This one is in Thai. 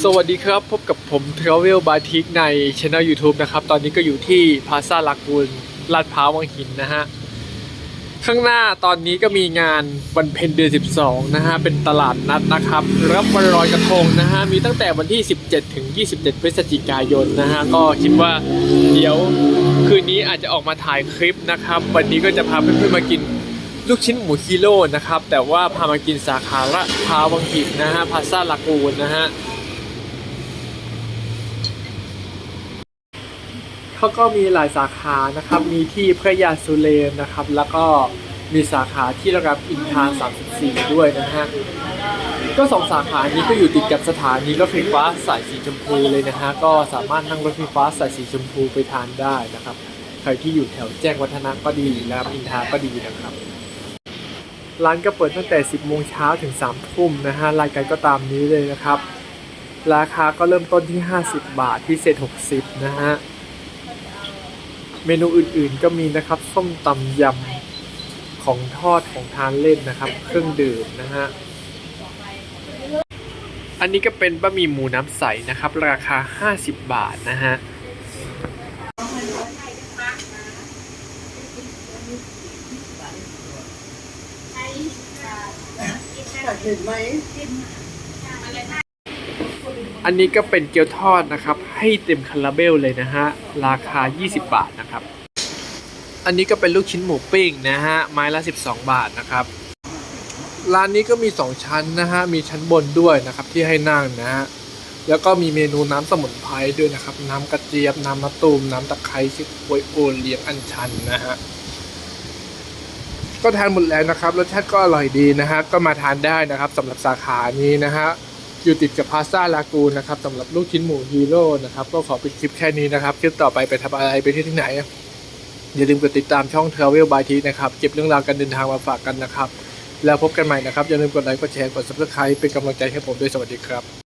สวัสดีครับ พบกับผม Travel by t i k ใน Channel YouTube นะครับ ตอนนี้ก็อยู่ที่พาซาลากูลลาดพร้าววังหินนะฮะ ข้างหน้าตอนนี้ก็มีงานวันเพ็ญเดือน 12 นะฮะ เป็นตลาดนัดนะครับ รับวันลอยกระทงนะฮะ มีตั้งแต่วันที่ 17 ถึง 27 พฤศจิกายนนะฮะ ก็คิดว่าเดี๋ยวคืนนี้อาจจะออกมาถ่ายคลิปนะครับ วันนี้ก็จะพาเพื่อนๆมากินลูกชิ้นหมูกิโลนะครับ แต่ว่าพามากินสาขาละพาวังหินนะฮะพาซาลากูนนะฮะ เขาก็มีหลายสาขานะครับ มีที่พระยาสุเรนนะครับ แล้วก็มีสาขาที่ระดับอินทา34 ด้วยนะฮะ ก็สองสาขานี้ก็อยู่ติดกับสถานีรถไฟฟ้าสายสีชมพูเลยนะฮะ ก็สามารถนั่งรถไฟฟ้าสายสีชมพูไปทานได้นะครับ ใครที่อยู่แถวแจ้งวัฒนะก็ดีนะครับอินทาก็ดีนะครับ ร้านก็เปิดตั้งแต่ 10 โมงเช้าถึง 3 ทุ่มนะฮะ รายการก็ตามนี้เลยนะครับ ราคาก็เริ่มต้นที่ 50 บาทพิเศษ 60 นะฮะ เมนูอื่นๆก็มีนะครับ ส้มตำยำของทอดของทานเล่นนะครับ เครื่องดื่มนะฮะอันนี้ก็เป็นบะหมี่หมูน้ำใสนะครับ ราคา 50 บาทนะฮะเห็นไหม อันนี้ก็เป็นเกี๊ยวทอดนะครับ ให้เต็มคาราเบลเลยนะฮะ ราคา 20 บาทนะครับ อันนี้ก็เป็นลูกชิ้นหมูปิ้งนะฮะ ไม้ละ 12 บาทนะครับ ร้านนี้ก็มี 2 ชั้นนะฮะ มีชั้นบนด้วยนะครับที่ให้นั่งนะฮะ แล้วก็มีเมนูน้ำสมุนไพรด้วยนะครับ น้ำกระเจี๊ยบ น้ำมะตูม น้ำตะไคร้ซิกโวยโอเลี้ยงอัญชันนะฮะก็ทานหมดแล้วนะครับรสชาติก็อร่อยดีนะฮะก็มาทานได้นะครับสำหรับสาขานี้นะฮะ อยู่ติดกับพาสซาลากูนนะครับสำหรับลูกชิ้นหมูฮีโร่นะครับก็ขอปิดคลิปแค่นี้นะครับคลิปต่อไปไปทำอะไรไปที่ที่ไหน อย่าลืมกดติดตามช่อง Travel by T นะครับเก็บเรื่องราวการเดินทางมาฝากกันนะครับ แล้วพบกันใหม่นะครับ อย่าลืมกดไลค์กดแชร์กด subscribe เป็นกำลังใจให้ผมด้วยสวัสดีครับ